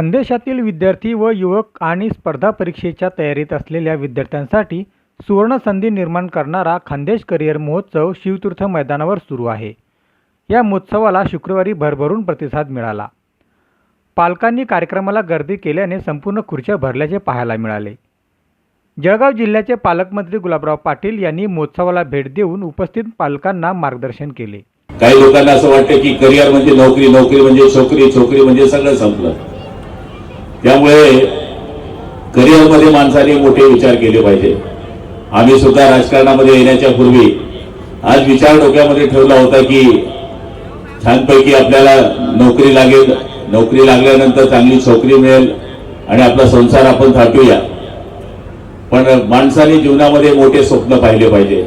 खानदेशातील विद्यार्थी व युवक आणि स्पर्धा परीक्षेच्या तयारीत असलेल्या विद्यार्थ्यांसाठी सुवर्ण संधी निर्माण करणारा खानदेश करिअर महोत्सव शिवतीर्थ मैदानावर सुरू आहे. या महोत्सवाला शुक्रवारी भरभरून प्रतिसाद मिळाला. पालकांनी कार्यक्रमाला गर्दी केल्याने संपूर्ण खुर्च्या भरल्याचे पाहायला मिळाले. जळगाव जिल्ह्याचे पालकमंत्री गुलाबराव पाटील यांनी महोत्सवाला भेट देऊन उपस्थित पालकांना मार्गदर्शन केले. काही लोकांना असं वाटतं की करिअर म्हणजे नोकरी नोकरी म्हणजे छोकरी छोकरी म्हणजे सगळं संपलं. त्यामुळे करिअरमध्ये माणसाने मोठे विचार केले पाहिजे. आम्ही सुद्धा राजकारणामध्ये येण्याच्या पूर्वी आज विचार डोक्यामध्ये ठेवला होता की छानपैकी आपल्याला नोकरी लागेल नोकरी लागल्यानंतर चांगली छोकरी मिळेल आणि आपला संसार आपण थाटूया. पण माणसाने जीवनामध्ये मोठे स्वप्न पाहिले पाहिजे.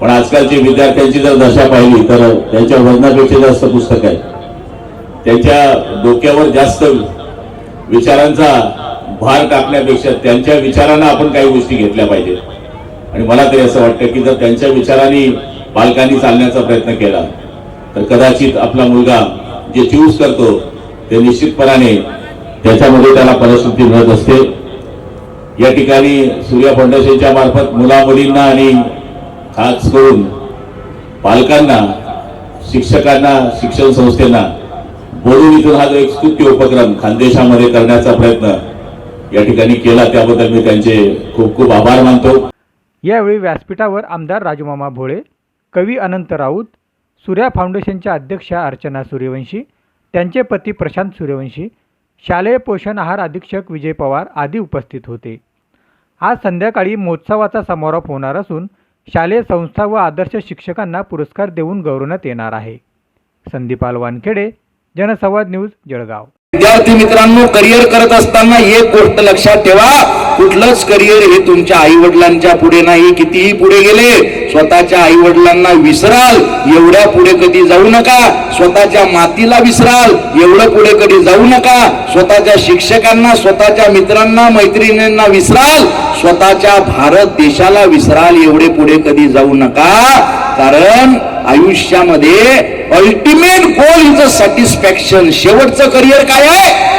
पण आजकालची विद्यार्थ्यांची जर दशा पाहिली तर त्यांच्या वजनापेक्षा जास्त पुस्तक आहे त्यांच्या डोक्यावर जास्त विचारांचा भार टाकण्यापेक्षा त्यांच्या विचारांना आपण काही गोष्टी घेतल्या पाहिजेत. आणि मला तरी असं वाटतं की जर त्यांच्या विचारांनी पालकांनी चालण्याचा प्रयत्न केला तर कदाचित आपला मुलगा जे चूज करतो ते निश्चितपणाने त्याच्यामध्ये त्याला परिस्थिती मिळत असते. या ठिकाणी सूर्या फाउंडेशनच्या मार्फत मुला मुलींना आणि खास करून पालकांना शिक्षकांना शिक्षण संस्थेना बोलून इथून हा जो एक स्तुत्य उपक्रम खानदेशामध्ये करण्याचा प्रयत्न या ठिकाणी केला त्याबद्दल मी त्यांचे खूप खूप आभार मानतो. यावेळी व्यासपीठावर आमदार राजूमामा भोळे कवी अनंत राऊत सूर्या फाउंडेशनच्या अध्यक्षा अर्चना सूर्यवंशी त्यांचे पती प्रशांत सूर्यवंशी शालेय पोषण आहार अधीक्षक विजय पवार आदी उपस्थित होते. आज संध्याकाळी महोत्सवाचा समारोप होणार असून शालेय संस्था व आदर्श शिक्षकांना पुरस्कार देऊन गौरवण्यात येणार आहे. संदीपाल वानखेडे जनसंवाद न्यूज जळगाव. विद्यार्थी मित्रांनो करिअर करत असताना एक गोष्ट लक्षात ठेवा. कुठलंच करिअर हे तुमच्या आई वडिलांच्या पुढे नाही. कितीही पुढे गेले स्वतःच्या आई वडिलांना विसराल. एवढ्या पुढे कधी जाऊ नका. स्वतःच्या मातीला विसराल. एवढं पुढे कधी जाऊ नका. स्वतःच्या शिक्षकांना स्वतःच्या मित्रांना मैत्रिणींना विसराल. स्वतःच्या भारत देशाला विसराल. एवढे पुढे कधी जाऊ नका. कारण आयुष्यामध्ये ultimate goal is a satisfaction शेवटचं करिअर काय आहे?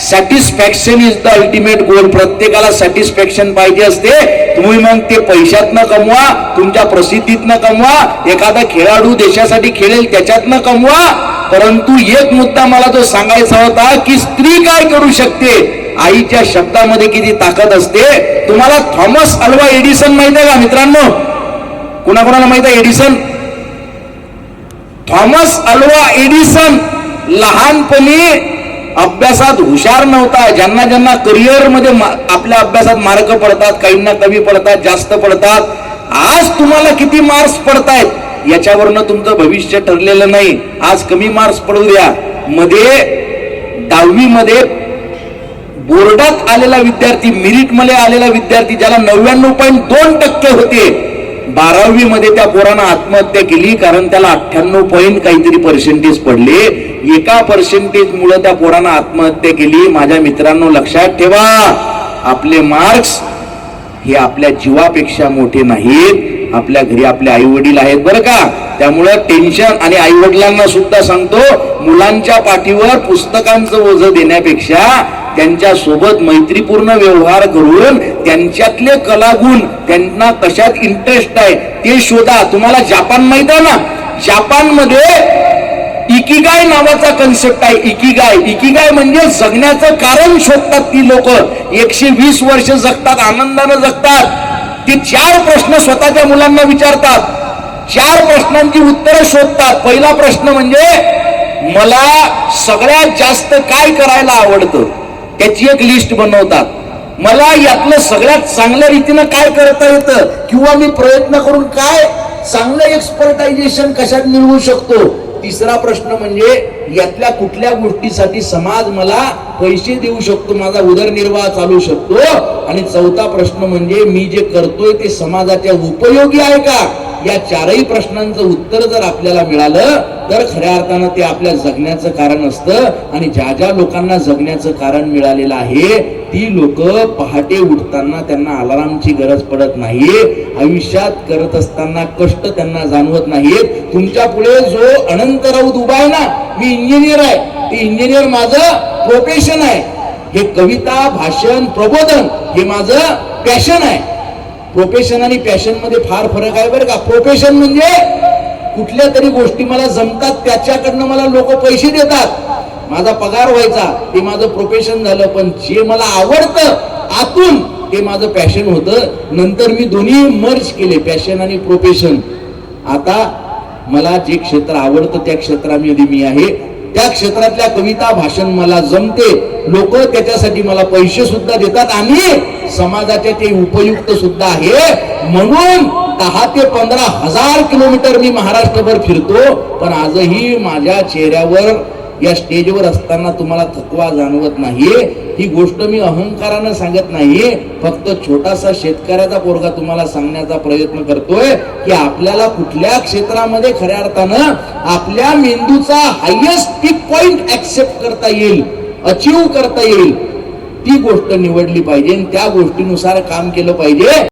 Satisfaction is the ultimate goal प्रत्येकाला सॅटिस्फॅक्शन पाहिजे असते. तुम्ही मग ते पैशातनं कमवा तुमच्या प्रसिद्धीतनं कमवा एखादा खेळाडू देशासाठी खेळेल त्याच्यातनं कमवा. परंतु एक मुद्दा मला जो सांगायचा होता की स्त्री काय करू शकते? आईच्या शब्दामध्ये किती ताकद असते? तुम्हाला थॉमस अल्वा एडिसन माहीत आहे का मित्रांनो? कुणाकुणाला माहीत आहे एडिसन? थॉमस अल्वा एडिसन लहानपणी अभ्यासात हुशार नव्हता. ज्यांना ज्यांना करिअरमध्ये आपल्या अभ्यासात मार्क पडतात काहींना कमी पडतात जास्त पडतात. आज तुम्हाला किती मार्क्स पडतायत? याच्यावरनं तुमचं भविष्य ठरलेलं नाही. आज कमी मार्क्स पडू द्या मध्ये दहावीमध्ये बोर्डात आलेला विद्यार्थी मिरिटमध्ये आलेला विद्यार्थी ज्याला नव्याण्णव पॉईंट दोन टक्के होते. बारावी मध्ये त्या पोरानं आत्महत्या केली कारण त्याला अठ्ठ्याण्णव पॉईंट काहीतरी पर्सेंटेज पडले. एका पर्सेंटेज मुळे त्या पोरानं आत्महत्या केली. माझ्या मित्रांनो लक्षात ठेवा. आपले मार्क्स हे आपल्या जीवापेक्षा मोठे नाहीत. आपल्या घरी आपले आई वडील आहेत बरं का? त्यामुळं टेन्शन आणि आई वडिलांना सुद्धा सांगतो मुलांच्या पाठीवर पुस्तकांचं ओझं देण्यापेक्षा त्यांच्यासोबत मैत्रीपूर्ण व्यवहार करून त्यांच्यातले कलागुण त्यांना कशात इंटरेस्ट आहे ते शोधा. तुम्हाला जापान माहीत आहे ना? जापानमध्ये इकिगाय नावाचा कन्सेप्ट आहे इकिगाय. इकिगाय म्हणजे जगण्याचं कारण शोधतात ती लोक. एकशे वीस वर्ष जगतात आनंदानं जगतात. ते चार प्रश्न स्वतःच्या मुलांना विचारतात. चार प्रश्नांची उत्तरं शोधतात. पहिला प्रश्न म्हणजे मला सगळ्यात जास्त काय करायला आवडतं? त्याची एक लिस्ट बनवतात. मला यातलं सगळ्यात चांगल्या रीतीनं काय करता येतं किंवा मी प्रयत्न करून काय चांगलं एक्सपर्टायझेशन कशात मिळवू शकतो? तिसरा प्रश्न म्हणजे यातल्या कुठल्या गोष्टीसाठी समाज मला पैसे देऊ शकतो माझा उदरनिर्वाह चालू शकतो? आणि चौथा प्रश्न म्हणजे मी जे करतोय ते समाजाच्या उपयोगी आहे का? या चारही प्रश्नांचं उत्तर जर आपल्याला मिळालं तर खऱ्या अर्थानं ते आपल्या जगण्याचं कारण असतं. आणि ज्या ज्या लोकांना जगण्याचं कारण मिळालेलं आहे ती लोक पहाटे उठताना त्यांना अलारामची गरज पडत नाही आयुष्यात करत असताना कष्ट त्यांना जाणवत नाहीत तुमच्यापुढे जो अनंत राऊत उभा आहे ना मी इंजिनियर आहे. ते इंजिनियर माझं प्रोफेशन आहे. हे कविता भाषण प्रबोधन हे माझं पॅशन आहे. प्रोफेशन आणि पॅशनमध्ये फार फरक आहे बरं का. प्रोफेशन म्हणजे कुठल्या तरी गोष्टी मला जमतात त्याच्याकडनं मला लोक पैसे देतात. माझा पगार व्हायचा ते माझं प्रोफेशन झालं पण जे मला आवडतं आतून ते माझं पॅशन होतं. नंतर मी दोन्ही मर्ज केले पॅशन आणि प्रोफेशन आता मला जे क्षेत्र आवडतं त्या क्षेत्रामध्ये मी आहे. त्या क्षेत्रातल्या कविता भाषण मला जमते. लोक त्याच्यासाठी मला पैसे सुद्धा देतात. आणि समाजाचे ते उपयुक्त सुद्धा आहे. म्हणून दहा ते पंधरा हजार किलोमीटर मी महाराष्ट्रभर फिरतो. पण आजही माझ्या चेहऱ्यावर या स्टेजवर असताना तुम्हाला थकवा जाणवत नाहीये. ही गोष्ट मी अहंकारानं सांगत नाहीये. फक्त छोटासा शेतकऱ्याचा पोरगा तुम्हाला सांगण्याचा प्रयत्न करतोय की आपल्याला कुठल्या क्षेत्रामध्ये खऱ्या अर्थानं आपल्या मेंदूचा हायएस्ट पीक पॉइंट ऍक्सेप्ट करता येईल अचीव करता येईल. ती गोष्ट निवडली पाहिजे आणि त्या गोष्टीनुसार काम केलं पाहिजे.